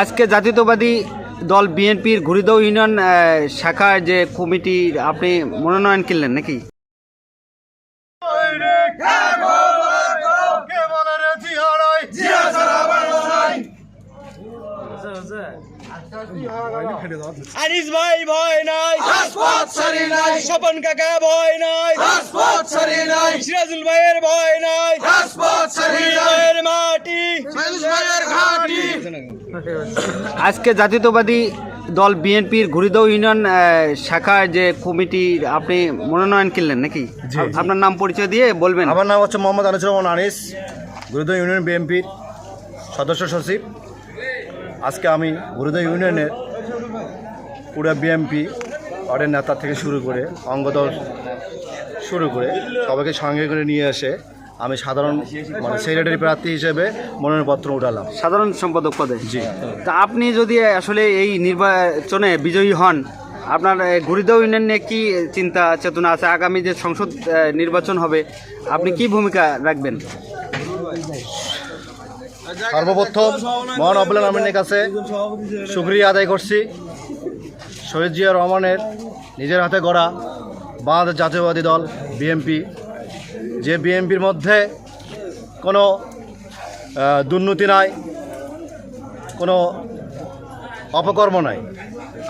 আজকে জাতীয়তাবাদী দল বিএনপির ঘুরিদৌ ইউনিয়ন শাখার যে কমিটি আপনি মনোনয়ন কিনলেন নাকি? আনিস ভাই ভয় নাই। স্বপন কাকা ভয় নাই। সিরাজুল ভাইয়ের ভয় নাই। ভাইয়ের মাটি। আজকে জাতীয়তাবাদী দল বিএনপির ঘুরিদৌ ইউনিয়ন শাখার যে কমিটি আপনি মনোনয়ন কিনলেন নাকি? আপনার নাম পরিচয় দিয়ে বলবেন। আমার নাম হচ্ছে মোহাম্মদ আনিসুর রহমান আনিস গুরুদয় ইউনিয়ন বিএনপির সদস্য সচিব। আজকে আমি গুরুদয় ইউনিয়নের পুরো বিএমপি ওয়ার্ডের নেতা থেকে শুরু করে অঙ্গদল শুরু করে সবাইকে সঙ্গে করে নিয়ে এসে আমি সাধারণ মানে সেক্রেটারি প্রার্থী হিসেবে মনোনয়নপত্র উঠালাম। সাধারণ সম্পাদক পদে? জি। তা আপনি যদি আসলে এই নির্বাচনে বিজয়ী হন আপনার আহ, ঘুরিদৌ ইউনিয়ন নিয়ে কি চিন্তা চেতনা আছে? আগামী যে সংসদ নির্বাচন হবে আপনি কি ভূমিকা রাখবেন? সর্বপ্রথম মহান আবুল আমিনের কাছে শুক্রিয়া আদায় করছি। শহীদ জিয়া রহমানের নিজের হাতে গড়া বাংলাদেশ জাতীয়বাদী দল বিএমপি যে বিএমপির মধ্যে কোনো দুর্নীতি নাই, কোনো অপকর্ম নাই।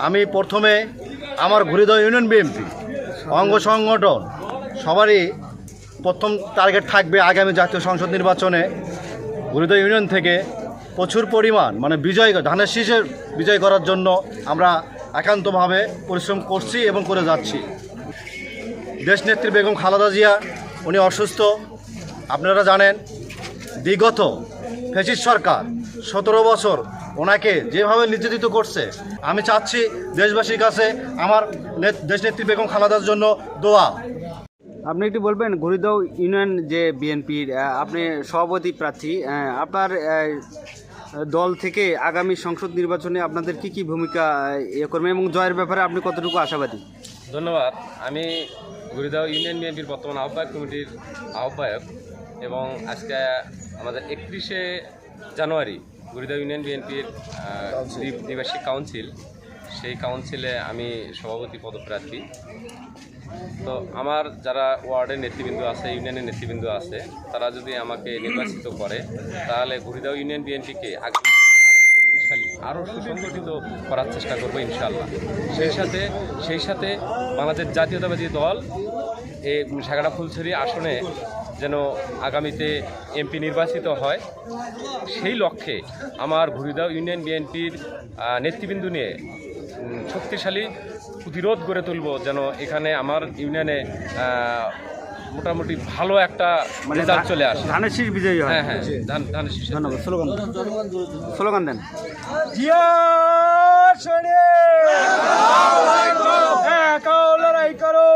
আমি প্রথমে আমার ঘুরিদয় ইউনিয়ন বিএমপি অঙ্গ সংগঠন, সবারই প্রথম টার্গেট থাকবে আগামী জাতীয় সংসদ নির্বাচনে। গুরুদয় ইউনিয়ন থেকে প্রচুর পরিমাণ মানে বিজয়, ধানের শীষের বিজয় করার জন্য আমরা একান্তভাবে পরিশ্রম করছি এবং করে যাচ্ছি। দেশনেত্রী বেগম খালেদা জিয়া উনি অসুস্থ। আপনারা জানেন, বিগত ফেসিস সরকার সতেরো বছর ওনাকে যেভাবে নির্যাতিত করছে, আমি চাচ্ছি দেশবাসীর কাছে আমার দেশনেত্রী বেগম খালেদার জন্য দোয়া। আপনি একটু বলবেন ঘুরিদৌ ইউনিয়ন যে বিএনপির আপনি সভাপতি প্রার্থী আপনার দল থেকে আগামী সংসদ নির্বাচনে আপনাদের কি কি ভূমিকা ইয়ে করবেন এবং জয়ের ব্যাপারে আপনি কতটুকু আশাবাদী? ধন্যবাদ। আমি গুরিদাও ইউনিয়ন বিএনপির বর্তমান আহ্বায়ক কমিটির আহ্বায়ক এবং আজকে আমাদের একত্রিশে জানুয়ারি গুরিদাও ইউনিয়ন বিএনপির দ্বিবার্ষিক কাউন্সিল সেই কাউন্সিলে আমি সভাপতি পদপ্রার্থী। তো আমার যারা ওয়ার্ডের নেতৃবৃন্দ আছে, ইউনিয়নের নেতৃবৃন্দ আছে, তারা যদি আমাকে নির্বাচিত করে, তাহলে গুরিদাও ইউনিয়ন বিএনপিকে আগামী আরও সুসংগঠিত করার চেষ্টা করব ইনশাল্লাহ সেই সাথে সেই সাথে বাংলাদেশ জাতীয়তাবাদী দল এই সাগাড়া ফুলছড়ি আসনে যেন আগামীতে এমপি নির্বাচিত হয়, সেই লক্ষ্যে আমার ঘুরিদাও ইউনিয়ন বিএনপির নেতৃবৃন্দ নিয়ে শক্তিশালী প্রতিরোধ গড়ে তুলব যেন এখানে আমার ইউনিয়নে মোটামুটি ভালো একটা রেজাল্ট চলে আসে। ধানের শীষ বিজয়ী হয়। হ্যাঁ হ্যাঁ ধান ধান শীষের ধন্যবাদ। স্লোগান দেন। স্লোগান দেন। জিয়া লড়াই করো।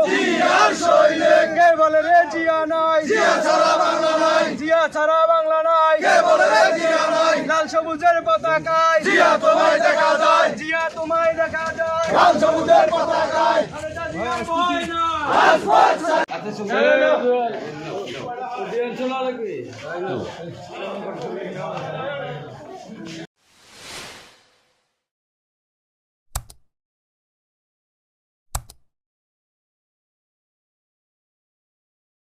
কে বলে রে জিয়া নাই? জিয়া ছাড়া বাংলা নাই। জিয়া ছাড়া বাংলা নাই। কে বলে রে জিয়া নাই? লাল সবুজের পতাকায়। জিয়া তোমায় দেখা যায়। জিয়া যায় লাল সবুজের পতাকায় জিয়া ভয় নাই